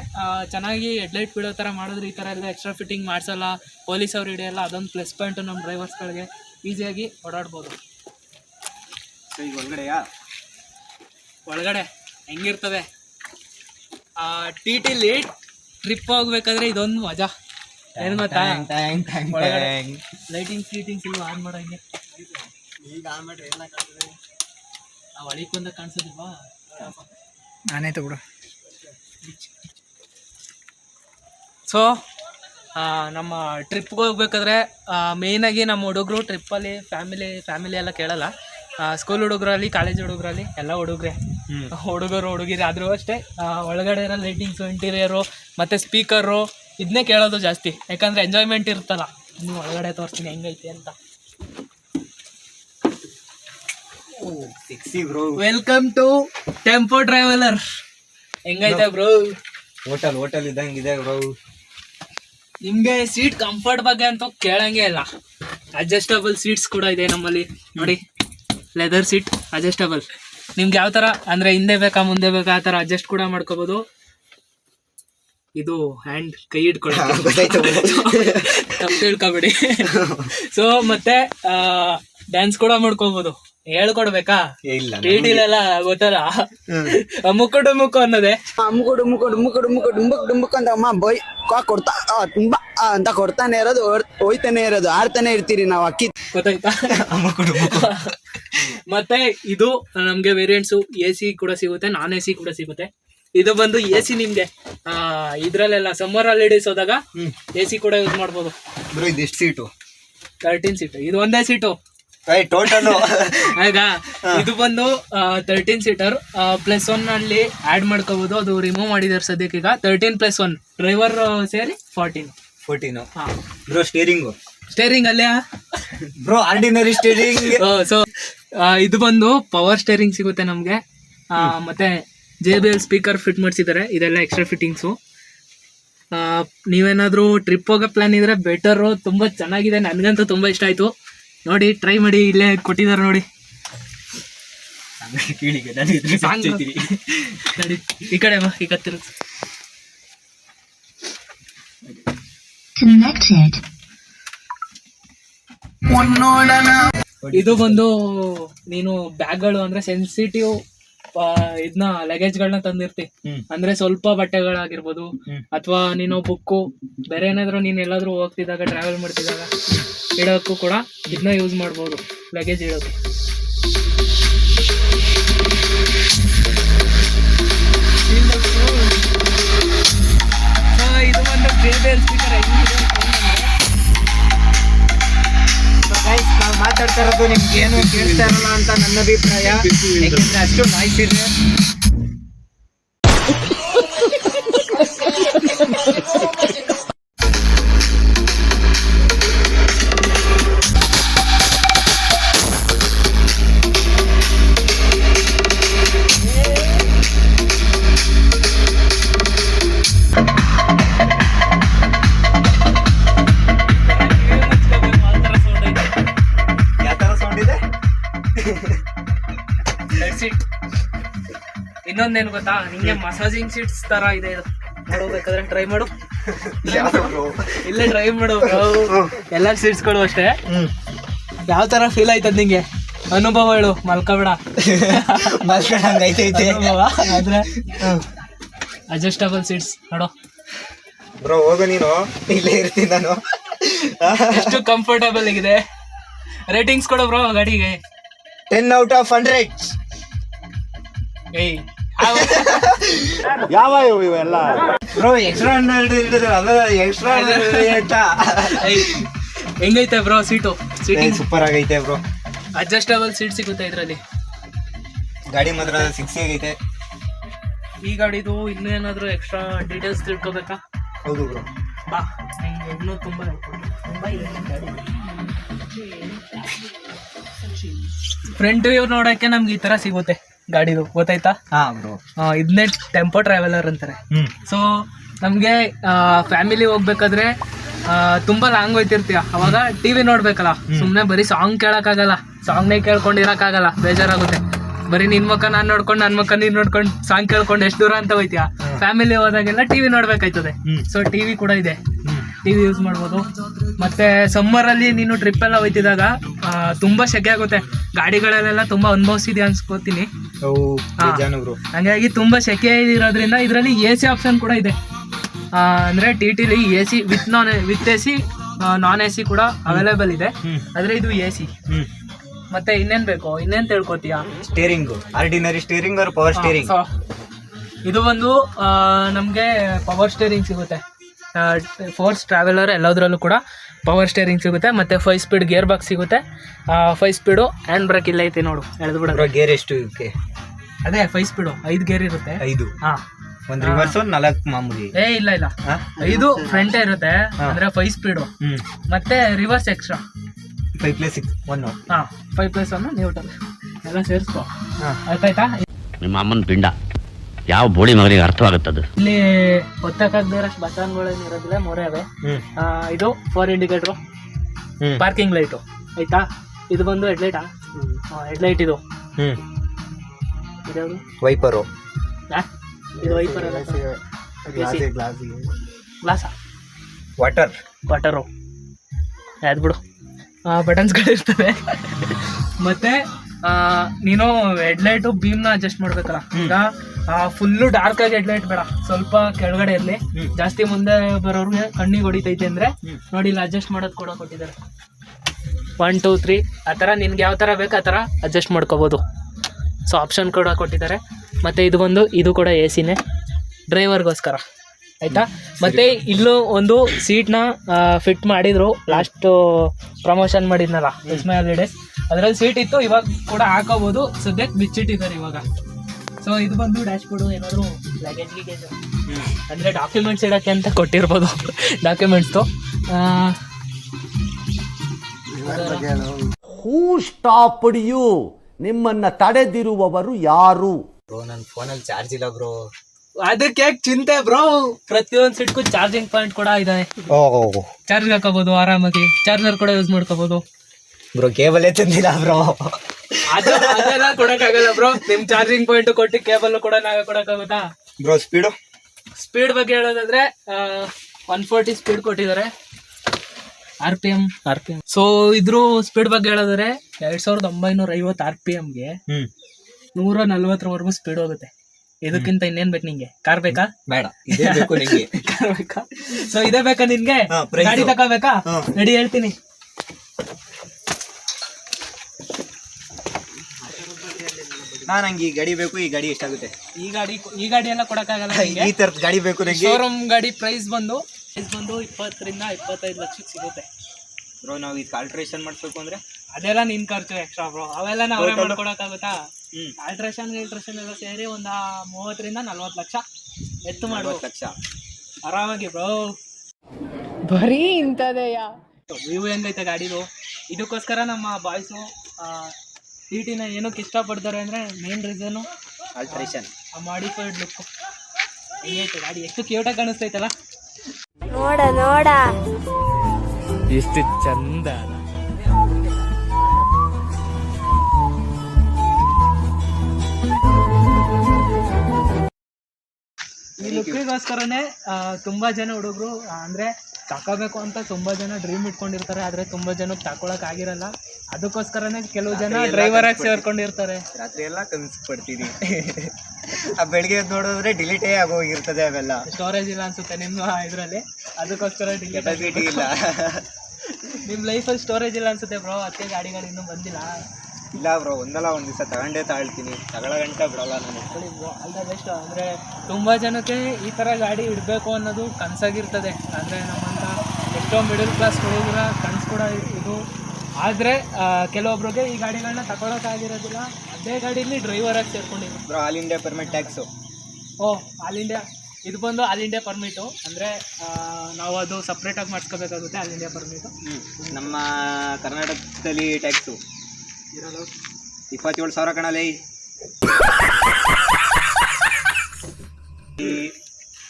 ಚೆನ್ನಾಗಿ ಹೆಡ್ಲೈಟ್ ಬಿಡೋ ಥರ ಮಾಡಿದ್ರೆ ಈ ಥರ ಎಲ್ಲ ಎಕ್ಸ್ಟ್ರಾ ಫಿಟ್ಟಿಂಗ್ ಮಾಡಿಸಲ್ಲ. ಪೊಲೀಸ್ ಅವ್ರು ಹಿಡಿಯಲ್ಲ, ಅದೊಂದು ಪ್ಲಸ್ ಪಾಯಿಂಟು ನಮ್ಮ ಡ್ರೈವರ್ಸ್ಗಳಿಗೆ ಈಸಿಯಾಗಿ ಓಡಾಡ್ಬೋದು. ಸೊ ಈಗ ಒಳಗಡೆಯಾ? ಒಳಗಡೆ ಹೆಂಗಿರ್ತದೆ? ಟಿ ಟಿಲಿ ಟ್ರಿಪ್ ಹೋಗ್ಬೇಕಾದ್ರೆ ಇದೊಂದು ಮಜಾ. ಏನು ಗೊತ್ತಾ? ಟ್ಯಾಂಗ್ ಲೈಟಿಂಗ್ ಸೀಟಿಂಗ್ಸ್ ಇಲ್ವಾ ಆನ್ ಮಾಡೋ ಹಿಂಗೆ. ಈಗ ಆಮೇಲೆ ಏನ ಕಾಣ್ತದೆ. ಆ ಒಳಿಕೊಂದ ಕಾಣಿಸೋದಿಲ್ವಾ? ನಾನೇ ತಗೊಡು. ಸೊ ನಮ್ಮ ಟ್ರಿಪ್ಗೆ ಹೋಗ್ಬೇಕಾದ್ರೆ ಮೇಯ್ನಾಗಿ ನಮ್ಮ ಹುಡುಗರು ಟ್ರಿಪ್ಪಲ್ಲಿ ಫ್ಯಾಮಿಲಿ ಫ್ಯಾಮಿಲಿ ಎಲ್ಲ ಕೇಳಲ್ಲ. ಸ್ಕೂಲ್ ಹುಡುಗರಲ್ಲಿ ಕಾಲೇಜ್ ಹುಡುಗರಲ್ಲಿ ಎಲ್ಲ ಹುಡುಗ್ರೆ. ಹುಡುಗರು ಹುಡುಗಿರು ಆದರೂ ಅಷ್ಟೇ. ಒಳಗಡೆ ಇರೋ ಲೈಟಿಂಗ್ಸು ಇಂಟೀರಿಯರು ಮತ್ತು ಸ್ಪೀಕರು ಇದನ್ನೇ ಕೇಳೋದು ಜಾಸ್ತಿ. ಯಾಕಂದರೆ ಎಂಜಾಯ್ಮೆಂಟ್ ಇರುತ್ತಲ್ಲ. ಇನ್ನು ಒಳಗಡೆ ತೋರಿಸ್ತೀನಿ ಹೆಂಗೈತೆ ಅಂತ. ವೆಲ್ಕಮ್ ಟು ಟೆಂಪೋ ಟ್ರಾವೆಲರ್ ಹೆಂಗೈತೆ ಬ್ರೋ ಹೋಟೆಲ್ ಹೋಟೆಲ್ ಇದ್ದಂಗೆ ಇದೆ ಬ್ರೋ ನಿಮಗೆ ಸೀಟ್ ಕಂಫರ್ಟ್ ಬಗ್ಗೆ ಅಂತೂ ಕೇಳಂಗೆ ಇಲ್ಲ. ಅಡ್ಜಸ್ಟಬಲ್ ಸೀಟ್ಸ್ ಕೂಡ ಇದೆ ನಮ್ಮಲ್ಲಿ. ನೋಡಿ ಲೆದರ್ ಸೀಟ್ ಅಡ್ಜಸ್ಟಬಲ್ ನಿಮ್ಗೆ ಯಾವ ಥರ ಅಂದರೆ ಹಿಂದೆ ಬೇಕಾ ಮುಂದೆ ಬೇಕಾ ಆ ಥರ ಅಡ್ಜಸ್ಟ್ ಕೂಡ ಮಾಡ್ಕೋಬೋದು. ಇದು ಹ್ಯಾಂಡ್ ಕೈ *laughs* ತಪ್ಪು ತಿಳ್ಕೊಬೇಡಿ. ಸೊ ಮತ್ತೆ ಡ್ಯಾನ್ಸ್ ಕೂಡ ಮಾಡ್ಕೋಬೋದು. ಹೇಳ್ಕೊಡ್ಬೇಕಾ? ಇಲ್ಲ ಗೊತ್ತಲ್ಲ? ಮುಕ್ಕು ಮುಕ್ಕ ಅನ್ನೋದೇ. ಮುಕ್ಕಡು ಮುಕ್ಕಡು ಮುಕ್ಕಡು ಮುಕ್ಕಡು ಡುಮ್ಮುಕ್ ಡುಮ್ಮುಕ್ ಅಂತ ಅಮ್ಮ ಬೈ ಕಾ ಕೊಡ್ತಾ ತುಂಬಾ ಅಂತ ಕೊಡ್ತಾನೆ ಇರೋದು ಹೋಯ್ತಾನೆ ಇರೋದು ಆಡ್ತಾನೆ ಇರ್ತೀರಿ ನಾವು ಅಕ್ಕಿ. ಗೊತ್ತಾಯ್ತಾ? ಮತ್ತೆ ಇದು ನಮ್ಗೆ ವೇರಿಯಂಟ್ಸು ಎ ಸಿ ಕೂಡ ಸಿಗುತ್ತೆ ನಾನ್ ಎ ಸಿ ಕೂಡ ಸಿಗುತ್ತೆ. ಇದು ಬಂದು ಎ ಸಿ ನಿಮ್ಗೆ. ಆ, ಇದ್ರಲ್ಲೆಲ್ಲ ಸಮ್ಮರ್ ಹಾಲಿಡೇಸ್ ಹೋದಾಗ ಎ ಸಿ ಕೂಡ ಯೂಸ್ ಮಾಡ್ಬೋದು. ಬ್ರೋ ಇದು ಎಷ್ಟು ಸೀಟು ತರ್ಟೀನ್ ಸೀಟು ಇದು ಒಂದೇ ಸೀಟು ಟೋಟಲ್ ಇದು ಬಂದು ತರ್ಟೀನ್ ಸೀಟರ್ ಪ್ಲಸ್ ಒನ್ ಅಲ್ಲಿ ಆಡ್ ಮಾಡ್ಕೋಬಹುದು ಅದು ರಿಮೂವ್ ಮಾಡಿದಾರೆ ಸದ್ಯಕ್ಕೆ ಈಗ. ತರ್ಟೀನ್ ಪ್ಲಸ್ ಒನ್ ಡ್ರೈವರ್ ಸೇರಿ fourteen fourteen bro steering steering ಅಲ್ಲೇ ಬ್ರೋ ಆರ್ಡಿನರಿ ಸ್ಟೇರಿಂಗ್ ಸೊ ಇದು ಬಂದು ಪವರ್ ಸ್ಟೇರಿಂಗ್ ಸಿಗುತ್ತೆ ನಮಗೆ. ಮತ್ತೆ J B L speaker fit ಮಾಡಿಸಿದ್ದಾರೆ ಇದೆಲ್ಲ ಎಕ್ಸ್ಟ್ರಾ ಫಿಟ್ಟಿಂಗ್ಸು ನೀವೇನಾದರೂ ಟ್ರಿಪ್ ಹೋಗೋ ಪ್ಲ್ಯಾನ್ ಇದ್ದರೆ ಬೆಟರು ತುಂಬ ಚೆನ್ನಾಗಿದೆ. ನನಗಂತೂ ತುಂಬ ಇಷ್ಟ ಆಯಿತು. ನೋಡಿ ಟ್ರೈ ಮಾಡಿ. ಇಲ್ಲೇ ಕೊಟ್ಟಿದ್ದಾರೆ ನೋಡಿ. ಕೀಳಿಗೆ ಈ ಕಡೆ ಬಾ ಈ ಕತ್ತಿರು. Connected. ಇದು ಬಂದು ನೀನು ಬ್ಯಾಗ್ಗಳು ಅಂದ್ರೆ ಸೆನ್ಸಿಟಿವ್ ಇದನ್ನ ಲಗೇಜ್ ಗಳನ್ನ ತಂದಿರ್ತಿ. ಅಂದ್ರೆ ಸ್ವಲ್ಪ ಬಟ್ಟೆಗಳಾಗಿರ್ಬೋದು ಅಥವಾ ನೀನು ಬುಕ್ಕು ಬೇರೆ ಏನಾದ್ರು ನೀನ್ ಎಲ್ಲಾದ್ರೂ ಹೋಗ್ತಿದ್ದಾಗ ಟ್ರಾವೆಲ್ ಮಾಡ್ತಿದ್ದಾಗ ಇಡೋಕ್ಕೂ ಕೂಡ ಇದನ್ನ ಯೂಸ್ ಮಾಡ್ಬೋದು ಲಗೇಜ್ ಇಡೋದು. ಇದು ಒಂದು ಬೇರೆ speaker ಹೆಂಗಿದೆ ಅಂತಂದ್ರೆ, ನಾವು ಮಾತಾಡ್ತಾ ಇರೋದು ನಿಮ್ಗೆ ಏನು ಕೇಳ್ತಾ ಇರಲ್ಲ ಅಂತ ನನ್ನ ಅಭಿಪ್ರಾಯ. ಯಾಕೆಂದ್ರೆ ಅಷ್ಟು ನಾಯ್ಸ್ ಇದೆ ಇನ್ನೊಂದೇನು ಗೊತ್ತಾ? ನಿಂಗೆ ಮಸಾಜಿಂಗ್ ಸೀಟ್ಸ್ ತರ ಇದೆ. ಇದು ನೋಡ್ಬೇಕಾದ್ರೆ ಟ್ರೈ ಮಾಡು. ಇಲ್ಲೇ ಟ್ರೈ ಮಾಡು. ಎಲ್ಲ ಸೀಟ್ಸ್ಗಳು ಅಷ್ಟೇ. ಯಾವ ತರ ಫೀಲ್ ಆಯ್ತದ ನಿಂಗೆ? ಅನುಭವ ಹೇಳು ಮಲ್ಕಬೇಡ. ಮಲ್ಕೊಂಡಂಗ್ ಐತೆ ಐತೆ ಆದ್ರೆ ಅಡ್ಜಸ್ಟಬಲ್ ಸೀಟ್ಸ್ ನೋಡು. ಬ್ರೋ ಹೋಗು ನೀನು. ಇಲ್ಲೇ ಇರ್ತೀನಿ ನಾನು. ಎಷ್ಟು ಕಂಫರ್ಟಬಲ್ ಆಗಿದೆ. ರೇಟಿಂಗ್ಸ್ ಕೊಡು ಬ್ರೋ ಗಾಡಿಗೆ. ಟೆನ್ ಔಟ್ ಆಫ್ ಹಂಡ್ರೆಡ್ ಏಯ್ ಯಾವ ಇವೆಲ್ಲ? ಬ್ರೋ ಎಕ್ಸ್ಟ್ರಾ ಅದು ಎಕ್ಸ್ಟ್ರಾ *laughs* ಹೆಂಗೈತೆ ಬ್ರೋ ಸೀಟು ಸೀಟಿಂಗ್ ಸೂಪರ್ ಆಗೈತೆ ಬ್ರೋ ಅಡ್ಜಸ್ಟಬಲ್ ಸೀಟ್ ಸಿಗುತ್ತೆ ಇದರಲ್ಲಿ? ಗಾಡಿ ಮಾತ್ರ ಸಿಕ್ಸ್ ಆಗೈತೆ. ಈ ಗಾಡಿದು ಇನ್ನೇನಾದ್ರೂ ಎಕ್ಸ್ಟ್ರಾ ಡೀಟೇಲ್ಸ್ ತಿಳ್ಕೊಬೇಕಾ? ಹೌದು ಬ್ರೋ ಬಾ ನಂಗೆ ಇನ್ನೂ ತುಂಬ ತುಂಬ ಇದೆ ಗಾಡಿ. ಫ್ರಂಟ್ ವ್ಯೂ ನೋಡೋಕ್ಕೆ ನಮ್ಗೆ ಈ ಥರ ಸಿಗುತ್ತೆ. ಗಾಡಿದು ಗೊತ್ತಾಯ್ತಾ? ಹಾ ಇದನ್ನೇ ಟೆಂಪೋ ಟ್ರಾವೆಲರ್ ಅಂತಾರೆ. ಸೊ ನಮಗೆ ಫ್ಯಾಮಿಲಿ ಹೋಗ್ಬೇಕಾದ್ರೆ ತುಂಬಾ ಲಾಂಗ್ ಹೋಯ್ತಿರ್ತೀಯ. ಅವಾಗ ಟಿವಿ ನೋಡ್ಬೇಕಲ್ಲ. ಸುಮ್ಮನೆ ಬರೀ ಸಾಂಗ್ ಕೇಳಕ್ಕಾಗಲ್ಲ. ಸಾಂಗ್ನೇ ಕೇಳ್ಕೊಂಡಿರಕ್ಕಾಗಲ್ಲ ಬೇಜಾರಾಗುತ್ತೆ. ಬರೀ ನಿನ್ ಮುಖ ನಾನು ನೋಡ್ಕೊಂಡು ನನ್ನ ಮುಖ ನೀನ್ ನೋಡ್ಕೊಂಡು ಸಾಂಗ್ ಕೇಳ್ಕೊಂಡು ಎಷ್ಟು ದೂರ ಅಂತ ಹೋಯ್ತೀಯ? ಫ್ಯಾಮಿಲಿ ಹೋದಾಗೆಲ್ಲ ಟಿವಿ ನೋಡ್ಬೇಕಾಯ್ತದೆ. ಸೊ ಟಿವಿ ಕೂಡ ಇದೆ. ಟಿವಿ ಯೂಸ್ ಮಾಡ್ಬೋದು. ಮತ್ತೆ ಸಮ್ಮರಲ್ಲಿ ನೀನು ಟ್ರಿಪ್ ಎಲ್ಲ ತುಂಬ ಸೆಕೆ ಆಗುತ್ತೆ. ಗಾಡಿಗಳಲ್ಲೆಲ್ಲ ತುಂಬಾ ಅನುಭವಿಸಿದೆ ಅನ್ಸ್ಕೋತೀನಿ. ಹಂಗಾಗಿ ತುಂಬಾ ಸೆಕೆ ಇರೋದ್ರಿಂದ ಇದರಲ್ಲಿ ಎ ಸಿ ಆಪ್ಷನ್ ಕೂಡ ಇದೆ. ಅಂದ್ರೆ ಟಿ ಟಿಲಿ A C with non with A C non A C ಕೂಡ ಅವೈಲೇಬಲ್ ಇದೆ. ಆದರೆ ಇದು ಎ ಸಿ ಮತ್ತೆ ಇನ್ನೇನ್ ಬೇಕು? ಇನ್ನೇನ್ ತಿಳ್ಕೊತೀಯಾ? Steering ordinary steering power steering ಇದು ಒಂದು ನಮ್ಗೆ ಪವರ್ ಸ್ಟೇರಿಂಗ್ ಸಿಗುತ್ತೆ. ಫೋರ್ಸ್ ಟ್ರಾವೆಲರ್ ಎಲ್ಲದರಲ್ಲೂ ಕೂಡ ಪವರ್ ಸ್ಟೇರಿಂಗ್ ಸಿಗುತ್ತೆ ಮತ್ತೆ ಫೈವ್ ಸ್ಪೀಡ್ ಗೇರ್ ಬಾಕ್ಸ್ ಸಿಗುತ್ತೆ ಫೈವ್ ಸ್ಪೀಡು ಹ್ಯಾಂಡ್ ಬ್ರೇಕ್ ಇಲ್ಲ ಐತೆ ನೋಡು ಎಳೆದು ಬಿಡೋದು ಗೇರ್ ಎಷ್ಟು ಇದಕ್ಕೆ? ಅದೇ ಫೈವ್ ಸ್ಪೀಡು ಐದು ಗೇರ್ ಇರುತ್ತೆ. ಐದು? ಹಾ. ಒಂದು ರಿವರ್ಸ್ ಒಂದ್ ನಾಲ್ಕು ಮಾಮೂಲಿ? ಏ ಇಲ್ಲ ಇಲ್ಲ? ಐದು ಫ್ರಂಟೇ ಇರುತ್ತೆ ಅಂದರೆ ಫೈವ್ ಸ್ಪೀಡು ಮತ್ತೆ reverse extra five plus six one ಹಾಂ ಫೈವ್ ಪ್ಲಸ್ ಒನ್ ನ್ಯೂಟನ್ ಎಲ್ಲ ಸೇರಿಸ್ಕೊ. ಹಾ. ಆಯ್ತಾಯ್ತಾ? ನಿಮ್ಮ ಅಮ್ಮನ ಪಿಂಡ. ಯಾವ ಬೋಳಿ ಮಗನಿಗೆ ಅದು ಇಲ್ಲಿ ಒತ್ತಕ್ಕಾಗದಿರಷ್ಟು ಬಟನ್ಗಳೇನು ಇರೋದಿಲ್ಲ ಮೂರೇ ಅವೆ. ಆ, ಇದು ಫೋರ್ ಇಂಡಿಕೇಟ್ರು ಹ್ಮ್. ಪಾರ್ಕಿಂಗ್ ಲೈಟು ಆಯ್ತಾ? ಇದು ಬಂದು ಹೆಡ್ಲೈಟಾ ಹೆಡ್ಲೈಟ್ ಇದು. ಹ್ಮ್. ಇದ್ಯಾವುದು ವೈಪರು ಆ? ಇದು ವೈಪರ್ ಗ್ಲಾಸಾ ವಾಟರ್ ಬಟರು ಯಾವ್ದು ಬಿಡು ಬಟನ್ಸ್ಗಳಿರ್ತವೆ ಮತ್ತೆ ನೀನು ಹೆಡ್ಲೈಟು ಬೀಮ್ನ ಅಡ್ಜಸ್ಟ್ ಮಾಡ್ಬೇಕಲ್ಲ. ಈಗ ಫುಲ್ಲು ಡಾರ್ಕ್ ಆಗಿ ಹೆಡ್ಲೈಟ್ ಬೇಡ. ಸ್ವಲ್ಪ ಕೆಳಗಡೆ ಇರಲಿ. ಜಾಸ್ತಿ ಮುಂದೆ ಬರೋರ್ಗೆ ಕಣ್ಣಿಗೆ ಹೊಡಿತೈತೆ ಅಂದ್ರೆ. ನೋಡಿ ಇಲ್ಲಿ ಅಡ್ಜಸ್ಟ್ ಮಾಡೋದು ಕೂಡ ಕೊಟ್ಟಿದ್ದಾರೆ. ಒನ್ ಟೂ ತ್ರೀ ಆ ಥರ ನಿನ್ಗೆ ಯಾವ ಥರ ಬೇಕು ಆ ಥರ ಅಡ್ಜಸ್ಟ್ ಮಾಡ್ಕೋಬೋದು. ಸೊ ಆಪ್ಷನ್ ಕೂಡ ಕೊಟ್ಟಿದ್ದಾರೆ. ಮತ್ತು ಇದು ಬಂದು ಇದು ಕೂಡ ಎ ಸಿನೇ ಡ್ರೈವರ್ಗೋಸ್ಕರ ಆಯಿತಾ? ಮತ್ತು ಇಲ್ಲೂ ಒಂದು ಸೀಟ್ನ ಫಿಟ್ ಮಾಡಿದರು. ಲಾಸ್ಟ್ ಪ್ರಮೋಷನ್ ಮಾಡಿದ್ನಲ್ಲ ವಿಸ್ಮಯ ಲೇಡೀಸ್ ಹಾಲಿಡೇಸ್ ಅದರಲ್ಲಿ ಸೀಟ್ ಇತ್ತು ಇವಾಗ ಕೂಡ ಹಾಕೋಬೋದು. ಸದ್ಯಕ್ಕೆ ಬಿಚ್ಚಿಟ್ಟಿದ್ದಾರೆ ಇವಾಗ. ಸೊ ಇದು ಬಂದು ಡ್ಯಾಶ್ ಬೋರ್ಡ್ ಏನಾದರೂ ಲಗೇಜ್ ಗಿಗೇಜ್ ಅಂದರೆ ಡಾಕ್ಯುಮೆಂಟ್ಸ್ ಇಡಕ್ಕೆ ಅಂತ ಕೊಟ್ಟಿರ್ಬೋದು. ಡಾಕ್ಯುಮೆಂಟ್ಸ್ ಹೂ ಸ್ಟಾಪ್ ಯು ನಿಮ್ಮನ್ನ ತಡೆದಿರುವವರು ಯಾರು? ಬ್ರೋ ನನ್ನ ಫೋನಲ್ಲಿ ಚಾರ್ಜ್ ಇಲ್ಲ ಬ್ರೋ ಅದಕ್ಕೆ ಯಾಕೆ ಚಿಂತೆ ಬ್ರೋ? ಪ್ರತಿಯೊಂದು ಸೀಟ್ಗೂ ಚಾರ್ಜಿಂಗ್ ಪಾಯಿಂಟ್ ಕೂಡ ಇದೆ. ಓ ಚಾರ್ಜ್ ಹಾಕೋಬಹುದು ಆರಾಮಾಗಿ. ಚಾರ್ಜರ್ ಕೂಡ ಯೂಸ್ ಮಾಡ್ಕೋಬಹುದು ಬ್ರೋ ಕೇಬಲೇ ತಂದಿಲ್ಲ ಬ್ರೋ. ಅದು ಅದೆಲ್ಲ ಕೊಡಕ್ಕಾಗಲ್ಲ ಬ್ರೋ. ನಿಮ್ ಚಾರ್ಜಿಂಗ್ ಪಾಯಿಂಟ್ ಕೊಟ್ಟು ಕೇಬಲ್ ಕೂಡ ನಾವೇ ಕೊಡಕ್ಕಾಗುತ್ತಾ? ಬ್ರೋ ಸ್ಪೀಡು ಸ್ಪೀಡ್ ಬಗ್ಗೆ ಹೇಳೋದಾದ್ರೆ ಒನ್ ಫೋರ್ಟಿ ಸ್ಪೀಡ್ ಕೊಟ್ಟಿದ್ದಾರೆ. R P M R P M so ಇದ್ರ ಸ್ಪೀಡ್ ಬಗ್ಗೆ ಹೇಳೋದಾದ್ರೆ ಎರಡ್ ಸಾವಿರದ ಒಂಬೈನೂರ ಐವತ್ತು ಆರ್ ಪಿ ಎಮ್ಗೆ ಹ್ಮ್. ನೂರ ನಲ್ವತ್ತರವರೆಗೂ ಸ್ಪೀಡ್ ಹೋಗುತ್ತೆ. ಇದಕ್ಕಿಂತ ಇನ್ನೇನ್ ಬೇಕು ನಿಂಗೆ? ಕಾರ್ ಬೇಕಾ? ಬೇಡ. ಇದೇ ಬೇಕು ನಿಂಗೆ. *laughs* ಕಾರ್ ಬೇಕಾ? ಸೊ ಇದೇ ಬೇಕಾ ನಿನ್ಗೆ ಹಾ, price. ಗಾಡಿ ತಗೋಬೇಕಾ? ಹಾ. ರೆಡಿ ಹೇಳ್ತೀನಿ. ನಾನು ನಂಗೆ ಈ ಗಾಡಿ ಬೇಕು ಈ ಗಾಡಿ ಎಷ್ಟಾಗುತ್ತೆ? ಈ ಗಾಡಿ ಈ ಗಾಡಿ ಎಲ್ಲ ಕೊಡಕ್ಕಾಗಲ್ಲ ಈ ತರದ ಗಾಡಿ ಬೇಕು ನಿಮಗೆ ಶೋರೂಮ್ ಗಾಡಿ ಪ್ರೈಸ್ ಬಂದು ಪ್ರೈಸ್ ಬಂದು ಇಪ್ಪತ್ತರಿಂದ ಇಪ್ಪತ್ತೈದು ಲಕ್ಷಕ್ಕೆ ಸಿಗುತ್ತೆ. ಬ್ರೋ ನಾವು ಇದಕ್ಕೆ ಆಲ್ಟ್ರೇಷನ್ ಮಾಡಿಸ್ಬೇಕು ಅಂದ್ರೆ? ಅದೆಲ್ಲ ನಿನ್ ಖರ್ಚು ಎಕ್ಸ್ಟ್ರಾ ಬ್ರೋ ಅವೆಲ್ಲ ನಾವೇ Total? ಮಾಡ್ಕೊಡಕ್ಕಾಗುತ್ತಾ? ಹ್ಮ್ ಆಲ್ಟ್ರೇಷನ್ ಗಿಲ್ಟ್ರೇಷನ್ ಎಲ್ಲ ಸೇರಿ ಒಂದು ಮೂವತ್ತರಿಂದ ನಲ್ವತ್ತು ಲಕ್ಷ ಎತ್ತು ಮಾಡುವ ಲಕ್ಷ. ಆರಾಮಾಗಿ ಬ್ರೋ ಬರೀ ಇಂಥದೆಯಾ? ವ್ಯೂ ಹೆಂಗೈತೆ ಗಾಡಿದು? ಇದಕ್ಕೋಸ್ಕರ ನಮ್ಮ ಬಾಯ್ಸು ಟಿ ಟಿನ ಏನಕ್ಕೆ ಇಷ್ಟಪಡ್ತಾರೆ ಅಂದರೆ ಮೇನ್ ರೀಸನು ಆಲ್ಟ್ರೇಷನ್ ಆ ಮಾಡಿಫೈಡ್ ಲುಕ್ ಹೆಂಗೈತೆ ಗಾಡಿ? ಎಷ್ಟು ಕ್ಯೂಟಾಗಿ ಕಾಣಿಸ್ತೈತಲ್ಲ? ನೋಡ ನೋಡ. ಎಷ್ಟು ಚಂದ. ಈ ಲುಕ್ಕಿಗೋಸ್ಕರನೇ ತುಂಬಾ ಜನ ಹುಡುಗರು ಅಂದ್ರೆ ತಕೋಬೇಕು ಅಂತ ತುಂಬಾ ಜನ ಡ್ರೀಮ್ ಇಟ್ಕೊಂಡಿರ್ತಾರೆ ಆದ್ರೆ ತುಂಬಾ ಜನಕ್ಕೆ ತಕೊಳಕ್ ಆಗಿರಲ್ಲ. ಅದಕ್ಕೋಸ್ಕರನೇ ಕೆಲವು ಜನ ಡ್ರೈವರ್ ಆಗಿ ಸೇರ್ಕೊಂಡಿರ್ತಾರೆ. ರಾತ್ರಿ ಎಲ್ಲ ಕನ್ಸು ಪಡ್ತೀನಿ ಆ ಬೆಳಿಗ್ಗೆ ನೋಡಿದ್ರೆ ಡಿಲೀಟೇ ಆಗೋಗಿರ್ತದೆ ಅವೆಲ್ಲ. ಸ್ಟೋರೇಜ್ ಇಲ್ಲ ಅನ್ಸುತ್ತೆ ನಿಮ್ಮ ಇದರಲ್ಲಿ. ಅದಕ್ಕೋಸ್ಕರ ಡಿಲೀಟ್ ಇಲ್ಲ. ನಿಮ್ಮ ಲೈಫಲ್ಲಿ ಸ್ಟೋರೇಜ್ ಇಲ್ಲ ಅನ್ಸುತ್ತೆ ಬ್ರೋ ಅತ್ತೆ ಗಾಡಿಗಳು ಇನ್ನೂ ಬಂದಿಲ್ಲ. ಇಲ್ಲ ಬ್ರೋ ಒಂದಲ್ಲ ಒಂದು ದಿವಸ ತಗೊಂಡೇ ತಾಳ್ತೀನಿ ತಗೊಳ್ಳೋ ಗಂಟ ಬಿಡಲ್ಲ ನಾನು. ಬೆಸ್ಟ್ ಅಂದರೆ ತುಂಬ ಜನಕ್ಕೆ ಈ ಥರ ಗಾಡಿ ಇಡಬೇಕು ಅನ್ನೋದು ಕನಸಾಗಿರ್ತದೆ. ಅಂದರೆ ನಮ್ಮಂಥ ಎಷ್ಟೋ ಮಿಡಲ್ ಕ್ಲಾಸ್ ಹುಡುಗರ ಕನಸು ಕೂಡ ಇದು. ಆದರೆ ಕೆಲವೊಬ್ರಿಗೆ ಈ ಗಾಡಿಗಳನ್ನ ತಗೊಳಕ್ಕಾಗಿರೋದಿಲ್ಲ ಅದೇ ಗಾಡೀಲಿ ಡ್ರೈವರಾಗಿ ಸೇರ್ಕೊಂಡಿದ್ರು. Bro all India permit tax ಓ ಆಲ್ ಇಂಡಿಯಾ ಇದು ಬಂದು ಆಲ್ ಇಂಡಿಯಾ ಪರ್ಮಿಟು ಅಂದರೆ ನಾವು ಅದು ಸಪ್ರೇಟಾಗಿ ಮಾಡಿಸ್ಕೋಬೇಕಾಗುತ್ತೆ ಆಲ್ ಇಂಡಿಯಾ ಪರ್ಮಿಟು ನಮ್ಮ ಕರ್ನಾಟಕದಲ್ಲಿ ಟ್ಯಾಕ್ಸು ಇಪ್ಪತ್ತೇಳು ಸಾವಿರ ಕಣಲೇ ಈ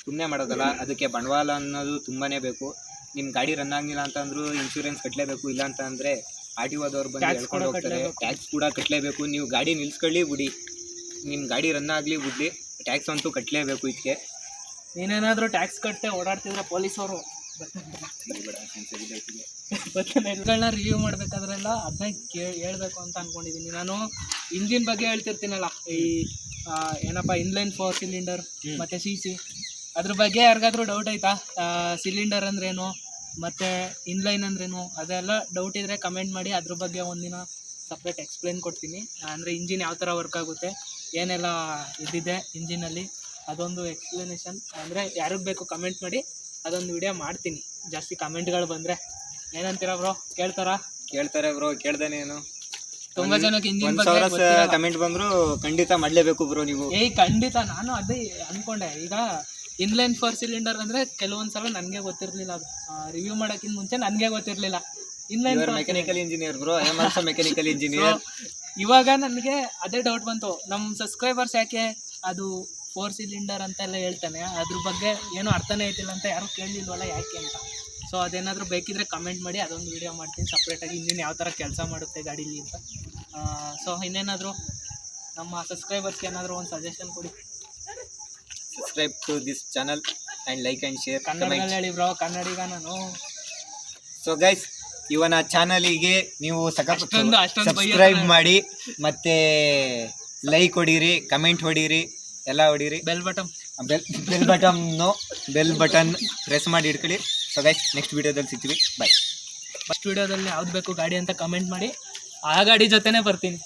ಸುಮ್ಮನೆ ಮಾಡೋದಲ್ಲ ಅದಕ್ಕೆ ಬಂಡವಾಳ ಅನ್ನೋದು ತುಂಬಾನೇ ಬೇಕು. ನಿಮ್ಮ ಗಾಡಿ ರನ್ ಆಗಿಲ್ಲ ಅಂತಂದ್ರೂ ಇನ್ಶೂರೆನ್ಸ್ ಕಟ್ಟಲೇಬೇಕು ಇಲ್ಲ ಅಂತ ಅಂದರೆ ಆರ್ ಟಿ ಓದವ್ರು ಬಂದು ಹೇಳ್ಕೊಂಡು ಕೂಡ ಹೋಗ್ತಾರೆ. ಟ್ಯಾಕ್ಸ್ ಕೂಡ ಕಟ್ಟಲೇಬೇಕು ನೀವು ಗಾಡಿ ನಿಲ್ಸ್ಕೊಳ್ಳಿ ಬಿಡಿ. ನಿಮ್ಮ ಗಾಡಿ ರನ್ ಆಗಲಿ ಬಿಡ್ಲಿ. ಟ್ಯಾಕ್ಸ್ ಅಂತೂ ಕಟ್ಟಲೇಬೇಕು ಇದಕ್ಕೆ ನೀನೇನಾದರೂ ಟ್ಯಾಕ್ಸ್ ಕಟ್ಟೆ ಓಡಾಡ್ತಿದ್ರೆ ಪೊಲೀಸವರು ಮತ್ತೆ ನೆಟ್ಗಳನ್ನ ರಿವ್ಯೂ ಮಾಡಬೇಕಾದ್ರೆಲ್ಲ ಅದನ್ನ ಕೇ ಹೇಳ್ಬೇಕು ಅಂತ ಅಂದ್ಕೊಂಡಿದ್ದೀನಿ ನಾನು ಇಂಜಿನ್ ಬಗ್ಗೆ ಹೇಳ್ತಿರ್ತೀನಲ್ಲ ಈ ಏನಪ್ಪ ಇನ್ಲೈನ್ ಫೋರ್ ಸಿಲಿಂಡರ್ ಮತ್ತು ಸಿ ಸಿ ಅದ್ರ ಬಗ್ಗೆ ಯಾರಿಗಾದ್ರೂ ಡೌಟ್ ಆಯ್ತಾ? ಸಿಲಿಂಡರ್ ಅಂದ್ರೇನು ಮತ್ತು ಇನ್ಲೈನ್ ಅಂದ್ರೇನು ಅದೆಲ್ಲ ಡೌಟ್ ಇದ್ದರೆ ಕಮೆಂಟ್ ಮಾಡಿ ಅದ್ರ ಬಗ್ಗೆ ಒಂದಿನ ಸಪ್ರೇಟ್ ಎಕ್ಸ್ಪ್ಲೇನ್ ಕೊಡ್ತೀನಿ. ಅಂದರೆ ಇಂಜಿನ್ ಯಾವ ಥರ ವರ್ಕ್ ಆಗುತ್ತೆ ಏನೆಲ್ಲ ಇದಿದೆ ಇಂಜಿನಲ್ಲಿ ಅದೊಂದು ಎಕ್ಸ್ಪ್ಲನೇಷನ್ ಅಂದರೆ ಯಾರಿಗೆ ಬೇಕು ಕಮೆಂಟ್ ಮಾಡಿ ಅದೊಂದು ವಿಡಿಯೋ ಮಾಡ್ತೀನಿ. ಜಾಸ್ತಿ ಕಮೆಂಟ್ಗಳು ಬಂದರೆ. ಏನಂತೀರ ಬ್ರೋ ಕೇಳ್ತಾರಾ? ಕೇಳ್ತಾರೆ ಬ್ರೋ ಕೇಳ್ದೇನೇನು ತುಂಬಾ ಜನಕ್ಕೆ ಇಂಜಿನ್ ಒಂದು ಬಗ್ಗೆ ಸಾವಿರ ಗೊತ್ತಿರಲ್ಲ. ಕಮೆಂಟ್ ಬಂದ್ರು ಖಂಡಿತ ಮಾಡ್ಲೇಬೇಕು ಬ್ರೋ ನೀವು. ಏಯ್ ಖಂಡಿತ. ನಾನು ಅದೇ ಅನ್ಕೊಂಡೆ. ಈಗ ಇನ್ಲೈನ್ ಫೋರ್ ಸಿಲಿಂಡರ್ ಅಂದ್ರೆ ಕೆಲವೊಂದ್ಸಲ ನನಗೆ ಗೊತ್ತಿರಲಿಲ್ಲ ಅದು. ರಿವ್ಯೂ ಮಾಡೋಕ್ಕಿಂತ ಮುಂಚೆ ನನಗೆ ಗೊತ್ತಿರಲಿಲ್ಲ. Inline mechanical engineer bro I am also mechanical engineer ಇವಾಗ ನನಗೆ ಅದೇ ಡೌಟ್ ಬಂತು. ನಮ್ಮ ಸಬ್ಸ್ಕ್ರೈಬರ್ಸ್ ಯಾಕೆ? ಅದು ಫೋರ್ ಸಿಲಿಂಡರ್ ಅಂತೆಲ್ಲ ಹೇಳ್ತಾನೆ. ಅದ್ರ ಬಗ್ಗೆ ಏನೂ ಅರ್ಥನೇ ಐತಿಲ್ಲ ಅಂತ ಯಾರು ಕೇಳಲಿಲ್ವಲ್ಲ ಯಾಕೆ ಅಂತ. ಸೊ ಅದೇನಾದರೂ ಬೇಕಿದ್ರೆ ಕಮೆಂಟ್ ಮಾಡಿ ಅದೊಂದು ವಿಡಿಯೋ ಮಾಡ್ತೀನಿ. ಸಪ್ರೇಟಾಗಿ ಇಂಜಿನ್ ಯಾವ ಥರ ಕೆಲಸ ಮಾಡುತ್ತೆ ಗಾಡೀಲಿ ಅಂತ. ಸೊ ಇನ್ನೇನಾದರೂ ನಮ್ಮ ಸಬ್ಸ್ಕ್ರೈಬರ್ಸ್ಗೆ ಏನಾದರೂ ಒಂದು ಸಜೆಷನ್ ಕೊಡಿ. Subscribe to this channel and like and share ಕನ್ನಡದಲ್ಲಿ ಹೇಳಿ ಬ್ರೋ ಕನ್ನಡಿಗ ನಾನು. ಸೊ ಗೈಸ್ ಇವನ ಚಾನಲಿಗೆ ನೀವು ಸಬ್ಸ್ಕ್ರೈಬ್ ಮಾಡಿ ಮತ್ತೆ ಲೈಕ್ ಹೊಡೀರಿ ಕಮೆಂಟ್ ಹೊಡೀರಿ. ಎಲ್ಲ ಹೊಡೀರಿ. ಬೆಲ್ ಬಟನ್ ಬೆಲ್ ಬೆಲ್ ಬಟಮ್ನು ಬೆಲ್ ಬಟನ್ ಪ್ರೆಸ್ ಮಾಡಿ ಇಟ್ಕೊಳ್ಳಿ. ಸೊ ಗೈಸ್ ನೆಕ್ಸ್ಟ್ ವಿಡಿಯೋದಲ್ಲಿ ಸಿಗ್ತೀವಿ. ಬಾಯ್ ಫಸ್ಟ್ ವಿಡಿಯೋದಲ್ಲಿ ಯಾವ್ದು ಬೇಕು ಗಾಡಿ ಅಂತ ಕಮೆಂಟ್ ಮಾಡಿ. ಆ ಗಾಡಿ ಜೊತೆನೇ ಬರ್ತೀನಿ.